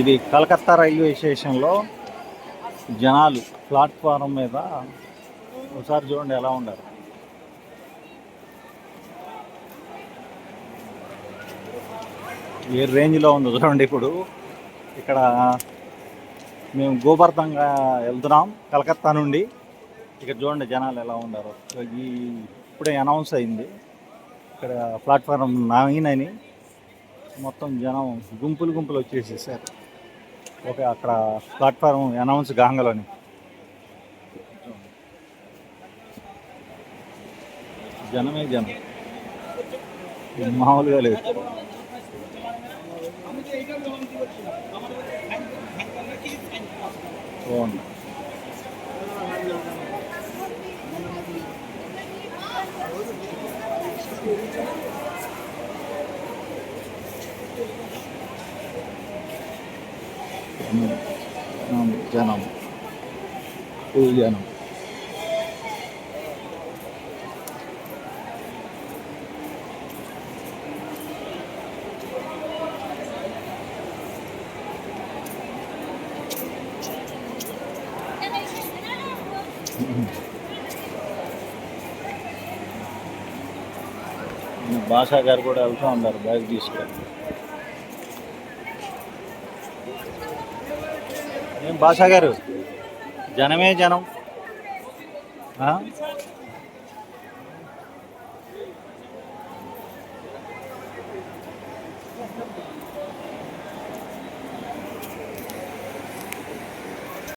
ఇది కలకత్తా రైల్వే స్టేషన్లో జనాలు ప్లాట్ఫారం మీద ఒకసారి చూడండి ఎలా ఉండారు ఏ రేంజ్లో ఉందో చూడండి ఇప్పుడు. ఇక్కడ మేము గోబర్ధంగా వెళ్తున్నాం కలకత్తా నుండి. ఇక్కడ చూడండి జనాలు ఎలా ఉండారు. ఈ ఇప్పుడే అనౌన్స్ అయింది. ఇక్కడ ప్లాట్ఫారం నాయినని మొత్తం జనం గుంపులు గుంపులు వచ్చేసేసారు. ఓకే అక్కడ ప్లాట్ఫారం అనౌన్స్ గాంగలోని. జనమే జనం. మామూలుగా లేదు. Thank you. జనం. ఫుల్ జనం. భాషా గారు కూడా వెళ్తూ ఉన్నారు బ్యాగ్ తీసుకెళ్ళి. ఏం భాషా గారు? జనమే జనం.